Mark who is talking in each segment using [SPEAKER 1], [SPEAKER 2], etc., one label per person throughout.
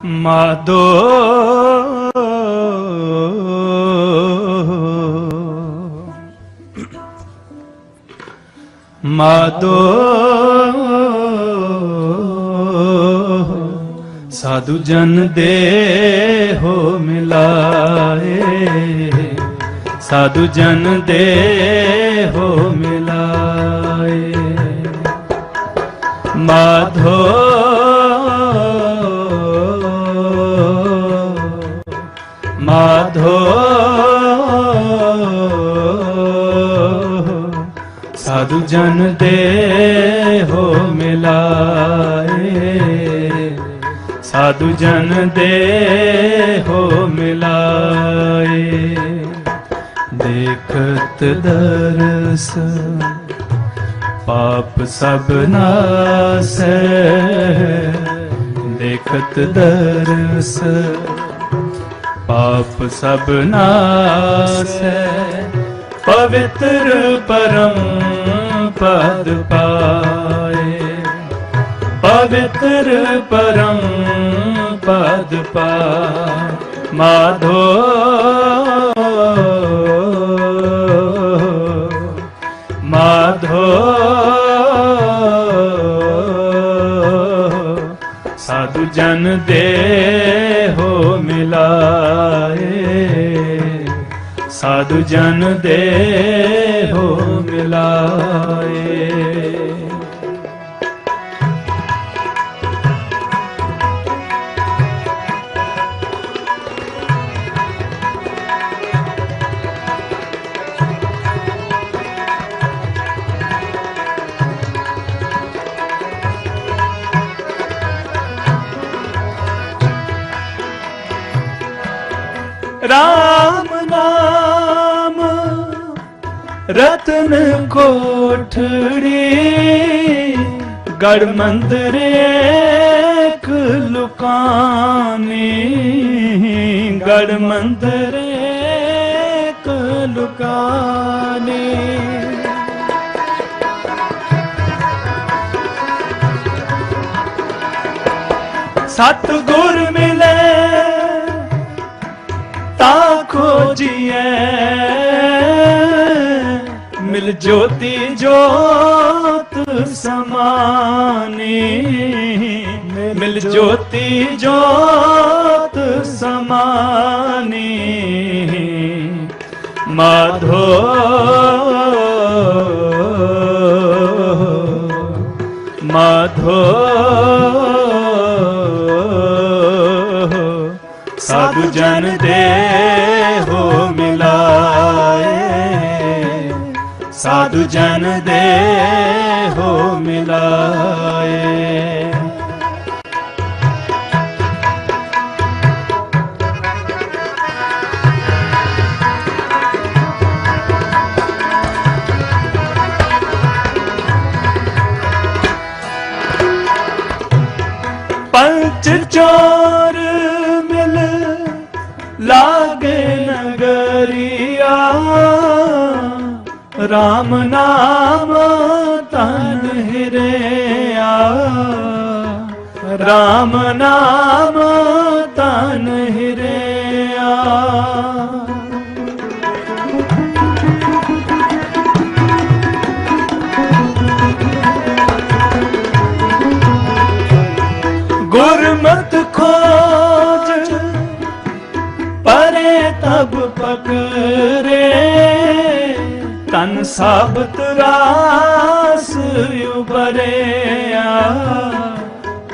[SPEAKER 1] ਮਾਦੋ ਮਾਦੋ ਸਾਧੂ ਜਨ ਦੇ ਹੋ ਮਿਲਾਏ ਸਾਧੂ ਜਨ ਦੇ ਹੋ ਮਿਲਾਏ ਮਾਧੋ ਸਾਧੂ ਜਨ ਦੇ ਹੋ ਮਿਲਾਏ। ਸਾਧੂ ਜਨ ਦੇ ਹੋ ਮਿਲਾਏ। ਦੇਖਤ ਦਰਸ, ਪਾਪ ਸਭ ਨਾਸੈ। ਦੇਖਤ ਦਰਸ, ਪਾਪ ਸਭ ਨਾਸੈ। ਪਵਿੱਤਰ ਪਰਮ ਪਦ ਪਾਏ। ਪਵਿੱਤਰ ਪਰਮ ਪਦ ਪਾ ਮਾਧੋ ਮਾਧੋ ਸਾਧੂ ਜਨ ਦੇ ਹੋ ਮਿਲਾਏ। ਸਾਧੂ ਜਨ ਦੇ ਹੋ ਮਿਲਾਏ ਰਤਨ ਕੋਠੜੀ, ਗੜ ਮੰਦਰ ਏਕ ਲੁਕਾਨੀ। ਗੜ ਮੰਦਰ ਏਕ ਲੁਕਾਨੀ। ਸਤ ਗੁਰ ਮਿਲੇ, ਤਾ ਖੋਜੀਐ ਮਿਲ ਜੋਤੀ ਜੋਤ ਸਮਾਨੀ। ਮਿਲ ਜੋਤੀ ਜੋਤ ਸਮਾਨੀ। ਮਾਧੋ। ਮਾਧੋ। ਸਾਧੂ ਜਨ ਦੇ ਸਾਧੂ ਜਨ ਦੇ ਹੋ ਮਿਲਾਏ। ਪੰਚ ਚੋਰ ਮਿਲ ਲਾਗੇ RAM ਨਾਮ ਤਨ ਹਿਰਿਆ RAM ਨਾਮ ਤਨ ਹਿਰਿਆ ਗੁਰਮਤ ਖੋਜ ਪਰੇ ਤਬ ਪਕਰੇ ਤਨ ਸਾਬਤ ਰਾਸ ਉਬਰਿਆ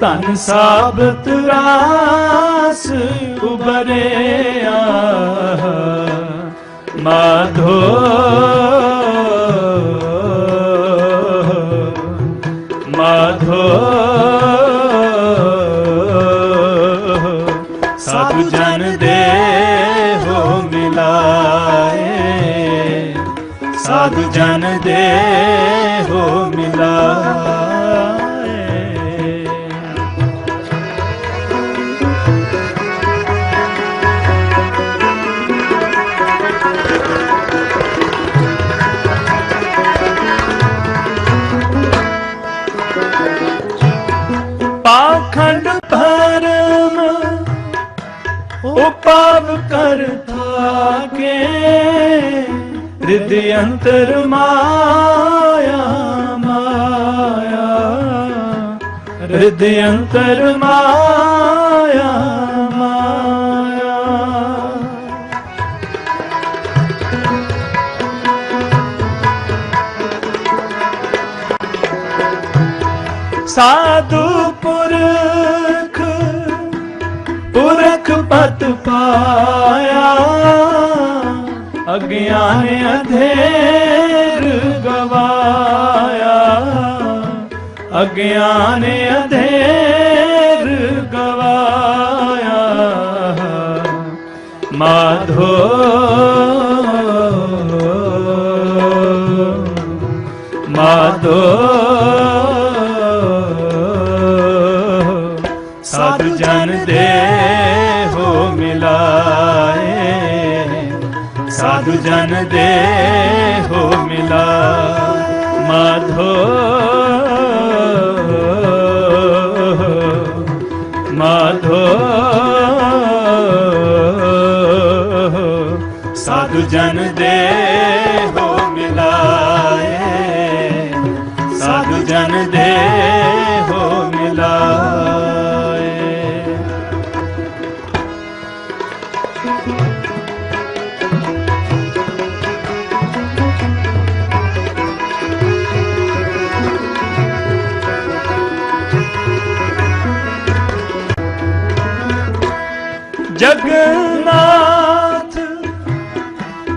[SPEAKER 1] ਤਨ ਸਾਬਤ ਰਾਸ ਉਬਰਿਆ ਮਾਧੋ ਹੋ ਮਿਲਾਏ ਪਾਖੰਡ ਭਰਮ ਉਪਾਵ ਕਰ ਥਾਕੇ ਹਿਰਦਿ ਅੰਤਰ ਮਾਇਆ ਹਿਰਦਿ ਅੰਤਰ ਮਾਇਆ ਮਾਇਆ ਸਾਧੂ ਪੁਰਖ ਪੁਰਖ ਪਤ ਪਾਇਆ ਅਗਿਆਨ ਅਧੇਰ ਅਗਿਆਨ ਅਧੇਰ ਗਵਾਇਆ ਮਾਧੋ ਮਾਧੋ ਸਾਧੂ ਜਨ ਦੇ ਹੋ ਮਿਲਾਏ। ਸਾਧੂ ਜਨ ਦੇ ਹੋ ਮਿਲਾ ਮਾਧੋ ਜਨ ਦੇ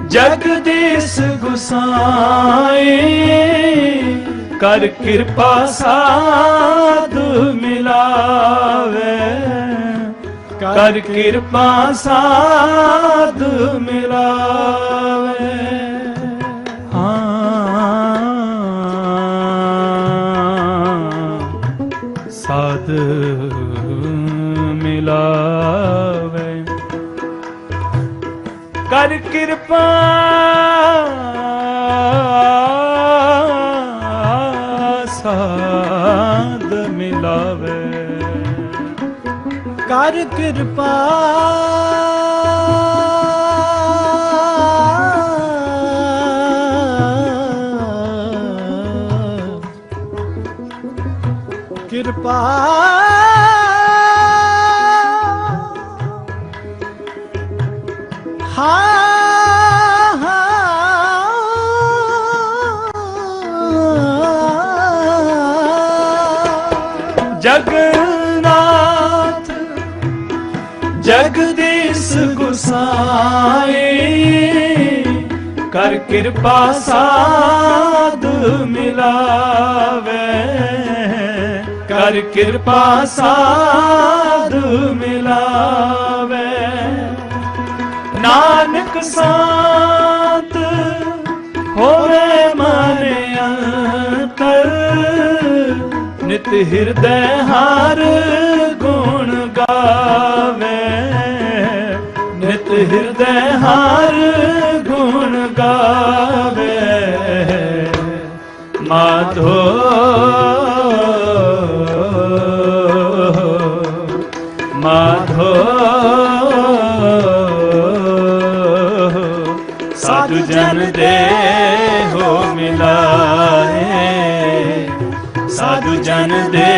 [SPEAKER 1] ਜਗਦੀਸ਼ ਗੁਸਾਈ ਕਰ ਕਿਰਪਾ ਸਾਧ ਮਿਲਾਵੇ। ਕਰ ਕਿਰਪਾ ਸਾਧ ਮਿਲਾਵੇ। ਹਾਂ। ਸਾਧ ਸਾਧ ਮਿਲਾਵੇ।
[SPEAKER 2] ਕਰ ਕਿਰਪਾ। ਕਿਰਪਾ।
[SPEAKER 1] ਗੁਸਾਈ ਕਰ ਕਿਰਪਾ ਸਾਧ ਮਿਲਾਵੇ। ਕਰ ਕਿਰਪਾ ਸਾਧ ਮਿਲਾਵੇ। ਨਾਨਕ ਸੰਤ ਹੋਵੇ ਮਨ ਅੰਤਰ। ਨਿਤ ਹਿਰਦੈ ਹਰ ਗੁਣ ਗਾ ਹਿਰਦੈ ਹਰ ਗੁਣ ਗਾਵੇ। ਮਾਧੋ ਮਾਧੋ ਸਾਧੂ ਜਨ ਦੇ ਹੋ ਮਿਲਾਏ। ਸਾਧੂ ਜਨ ਦੇ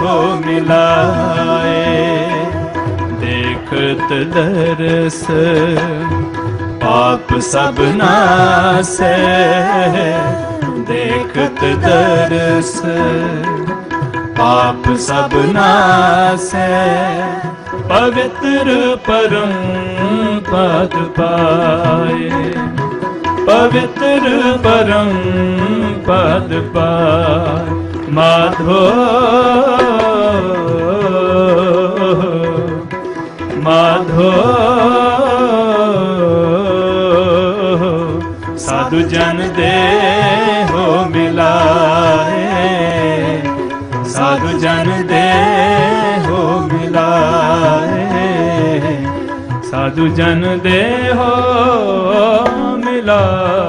[SPEAKER 1] ਹੋ ਮਿਲਾਏ। ਦੇਖਤ ਦਰਸ, ਪਾਪ ਸਭ ਨਾਸੈ ਦੇਖਤ ਦਰਸ, ਪਾਪ ਸਭ ਨਾਸੈ ਪਵਿੱਤਰ ਪਰਮ ਪਦ ਪਾਏ, ਪਵਿੱਤਰ ਪਰਮ ਪਦ ਪਾਏ। ਮਾਧੋ ਹੋ ਸਾਧੂ ਜਨ ਦੇ ਹੋ ਮਿਲਾਏ। ਸਾਧੂ ਜਨ ਦੇ ਹੋ ਮਿਲਾਏ। ਸਾਧੂ ਜਨ ਦੇ ਹੋ ਮਿਲਾਏ।